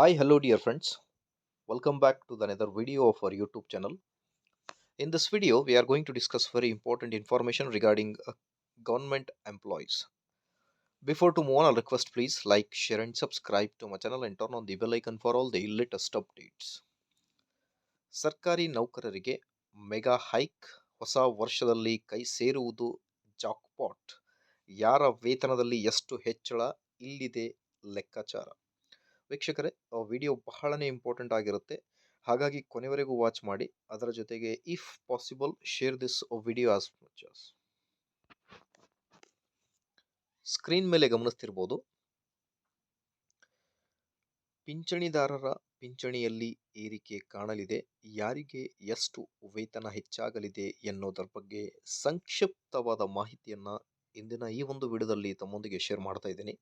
Hi, hello, dear friends. Welcome back to the another video of our YouTube channel. In this video, we are going to discuss very important information regarding uh, government employees. Before to move on, I'll request please like, share, and subscribe to my channel and turn on the bell icon for all the latest updates. ಸರ್ಕಾರಿ ನೌಕರರಿಗೆ mega hike ಹೊಸ ವರ್ಷದಲ್ಲಿ ಕೈ ಸೇರುವುದು jackpot ಯಾರ ವೇತನದಲ್ಲಿ ಎಷ್ಟು ಹೆಚ್ಚಳ ಇಲ್ಲಿದೆ ಲೆಕ್ಕಾಚಾರ ವೀಕ್ಷಕರೇ ವಿಡಿಯೋ ಬಹಳನೇ ಇಂಪಾರ್ಟೆಂಟ್ ಆಗಿರುತ್ತೆ. ಹಾಗಾಗಿ ಕೊನೆವರೆಗೂ ವಾಚ್ ಮಾಡಿ. ಅದರ ಜೊತೆಗೆ if possible, share this video as much screen ಮೇಲೆ ಗಮನಿಸ್ತಿರ್ಬೋದು. ಪಿಂಚಣಿದಾರರ ಪಿಂಚಣಿಯಲ್ಲಿ ಏರಿಕೆ ಕಾಣಲಿದೆ. ಯಾರಿಗೆ ಎಷ್ಟು ವೇತನ ಹೆಚ್ಚಾಗಲಿದೆ ಎನ್ನುವುದರ ಬಗ್ಗೆ ಸಂಕ್ಷಿಪ್ತವಾದ ಮಾಹಿತಿಯನ್ನು ಇಂದಿನ ಈ ಒಂದು ವಿಡಿಯೋದಲ್ಲಿ ತಮ್ಮೊಂದಿಗೆ ಶೇರ್ ಮಾಡ್ತಾ ಇದ್ದೀನಿ.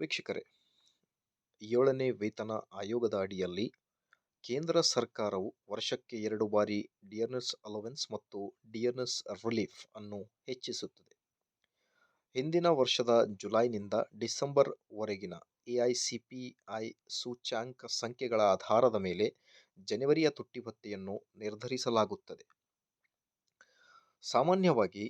ವೀಕ್ಷಕರೇ ಏಳನೇ ವೇತನ ಆಯೋಗದ ಅಡಿಯಲ್ಲಿ ಕೇಂದ್ರ ಸರ್ಕಾರವು ವರ್ಷಕ್ಕೆ ಎರಡು ಬಾರಿ ಡಿಯರ್ನೆಸ್ ಅಲೋವೆನ್ಸ್ ಮತ್ತು ಡಿಯರ್ನೆಸ್ ರಿಲೀಫ್ ಅನ್ನು ಹೆಚ್ಚಿಸುತ್ತದೆ. ಹಿಂದಿನ ವರ್ಷದ ಜುಲೈನಿಂದ ಡಿಸೆಂಬರ್ವರೆಗಿನ ಎಐಸಿಪಿಐ ಸೂಚ್ಯಾಂಕ ಸಂಖ್ಯೆಗಳ ಆಧಾರದ ಮೇಲೆ ಜನವರಿಯ ತುಟ್ಟಿಭತ್ತೆಯನ್ನು ನಿರ್ಧರಿಸಲಾಗುತ್ತದೆ. ಸಾಮಾನ್ಯವಾಗಿ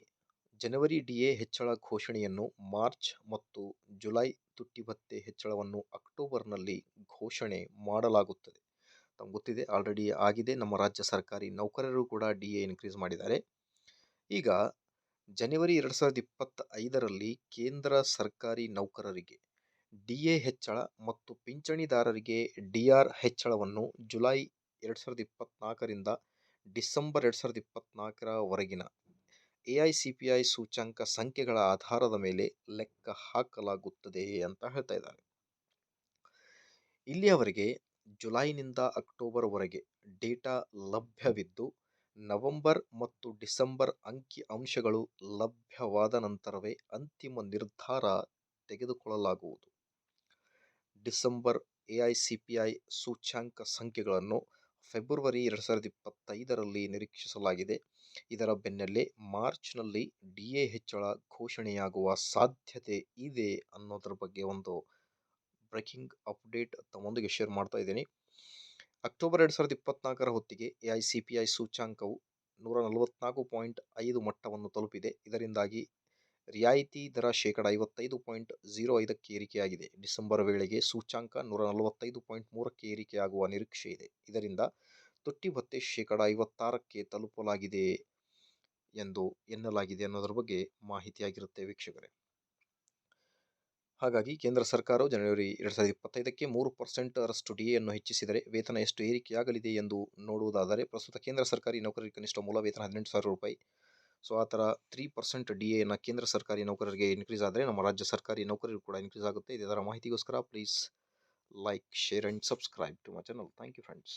ಜನವರಿ ಡಿಎ ಹೆಚ್ಚಳ ಘೋಷಣೆಯನ್ನು ಮಾರ್ಚ್ ಮತ್ತು ಜುಲೈ ತುಟ್ಟಿ ಭತ್ತೆ ಹೆಚ್ಚಳವನ್ನು ಅಕ್ಟೋಬರ್ನಲ್ಲಿ ಘೋಷಣೆ ಮಾಡಲಾಗುತ್ತದೆ. ತಮ್ಗೆ ಗೊತ್ತಿದೆ, ಆಲ್ರೆಡಿ ಆಗಿದೆ. ನಮ್ಮ ರಾಜ್ಯ ಸರ್ಕಾರಿ ನೌಕರರು ಕೂಡ ಡಿ ಎ ಇನ್ಕ್ರೀಸ್ ಮಾಡಿದ್ದಾರೆ. ಈಗ ಜನವರಿ ಎರಡು ಸಾವಿರದ ಇಪ್ಪತ್ತ ಐದರಲ್ಲಿ ಕೇಂದ್ರ ಸರ್ಕಾರಿ ನೌಕರರಿಗೆ ಡಿ ಎ ಹೆಚ್ಚಳ ಮತ್ತು ಪಿಂಚಣಿದಾರರಿಗೆ ಡಿ ಆರ್ ಹೆಚ್ಚಳವನ್ನು ಜುಲೈ ಎರಡು ಸಾವಿರದ ಇಪ್ಪತ್ತ್ನಾಲ್ಕರಿಂದ ಡಿಸೆಂಬರ್ ಎರಡು ಸಾವಿರದ ಇಪ್ಪತ್ತ್ನಾಲ್ಕರವರೆಗಿನ ಎ ಐ ಸಿ ಸೂಚ್ಯಂಕ ಸಂಖ್ಯೆಗಳ ಆಧಾರದ ಮೇಲೆ ಲೆಕ್ಕ ಹಾಕಲಾಗುತ್ತದೆ ಅಂತ ಹೇಳ್ತಾ ಇದ್ದಾರೆ. ಇಲ್ಲಿಯವರೆಗೆ ಜುಲೈನಿಂದ ಅಕ್ಟೋಬರ್ವರೆಗೆ ಡೇಟಾ ಲಭ್ಯವಿದ್ದು, ನವೆಂಬರ್ ಮತ್ತು ಡಿಸೆಂಬರ್ ಅಂಕಿ ಅಂಶಗಳು ಲಭ್ಯವಾದ ನಂತರವೇ ಅಂತಿಮ ನಿರ್ಧಾರ ತೆಗೆದುಕೊಳ್ಳಲಾಗುವುದು. ಡಿಸೆಂಬರ್ ಎ ಐ ಸೂಚ್ಯಾಂಕ ಸಂಖ್ಯೆಗಳನ್ನು ಫೆಬ್ರವರಿ ಎರಡು ಸಾವಿರದ ಇಪ್ಪತ್ತೈದರಲ್ಲಿ ನಿರೀಕ್ಷಿಸಲಾಗಿದೆ. ಇದರ ಬೆನ್ನಲ್ಲೇ ಮಾರ್ಚ್ನಲ್ಲಿ ಡಿ ಎ ಹೆಚ್ಚಳ ಘೋಷಣೆಯಾಗುವ ಸಾಧ್ಯತೆ ಇದೆ ಅನ್ನೋದ್ರ ಬಗ್ಗೆ ಒಂದು ಬ್ರೇಕಿಂಗ್ ಅಪ್ಡೇಟ್ ತಮ್ಮೊಂದಿಗೆ ಶೇರ್ ಮಾಡ್ತಾ ಇದ್ದೀನಿ. ಅಕ್ಟೋಬರ್ ಎರಡು ಸಾವಿರದ ಇಪ್ಪತ್ನಾಲ್ಕರ ಹೊತ್ತಿಗೆ A I C P I ಸೂಚ್ಯಾಂಕವು ನೂರ ನಲವತ್ನಾಲ್ಕು ಪಾಯಿಂಟ್ ಐದು ಮಟ್ಟವನ್ನು ತಲುಪಿದೆ. ಇದರಿಂದಾಗಿ ರಿಯಾಯಿತಿ ದರ ಶೇಕಡ ಐವತ್ತೈದು ಪಾಯಿಂಟ್ ಝೀರೋ ಐದಕ್ಕೆ ಏರಿಕೆಯಾಗಿದೆ. ಡಿಸೆಂಬರ್ ವೇಳೆಗೆ ಸೂಚ್ಯಾಂಕ ನೂರ ನಲವತ್ತೈದು ಪಾಯಿಂಟ್ ಮೂರಕ್ಕೆ ಏರಿಕೆಯಾಗುವ ನಿರೀಕ್ಷೆ ಇದೆ. ಇದರಿಂದ ತುಟ್ಟಿ ಭತ್ತೆ ಶೇಕಡ ಐವತ್ತಾರಕ್ಕೆ ತಲುಪಲಾಗಿದೆ ಎಂದು ಎನ್ನಲಾಗಿದೆ ಅನ್ನೋದರ ಬಗ್ಗೆ ಮಾಹಿತಿಯಾಗಿರುತ್ತೆ ವೀಕ್ಷಕರೇ. ಹಾಗಾಗಿ ಕೇಂದ್ರ ಸರ್ಕಾರವು ಜನವರಿ ಎರಡು ಸಾವಿರದ ಇಪ್ಪತ್ತೈದಕ್ಕೆ ಮೂರು ಪರ್ಸೆಂಟ್ ರಷ್ಟು ಡಿ ಎನ್ನು ಹೆಚ್ಚಿಸಿದರೆ ವೇತನ ಎಷ್ಟು ಏರಿಕೆಯಾಗಲಿದೆ ಎಂದು ನೋಡುವುದಾದರೆ ಪ್ರಸ್ತುತ ಕೇಂದ್ರ ಸರ್ಕಾರಿ ನೌಕರರಿಗೆ ಕನಿಷ್ಠ ಮೂಲ ವೇತನ ಹದಿನೆಂಟು ಸಾವಿರ ರೂಪಾಯಿ ಸೊ, ಆ ಥರ ತ್ರೀ ಪರ್ಸೆಂಟ್ ಡಿ ಎನ ಕೇಂದ್ರ ಸರ್ಕಾರಿ ನೌಕರರಿಗೆ ಇನ್ಕ್ರೀಸ್ ಆದರೆ ನಮ್ಮ ರಾಜ್ಯ ಸರ್ಕಾರಿ ನೌಕರರಿಗೂ ಕೂಡ ಇನ್ಕ್ರೀಸ್ ಆಗುತ್ತೆ. ಇದರ ಮಾಹಿತಿಗೋಸ್ಕರ please like share and subscribe to my channel thank you friends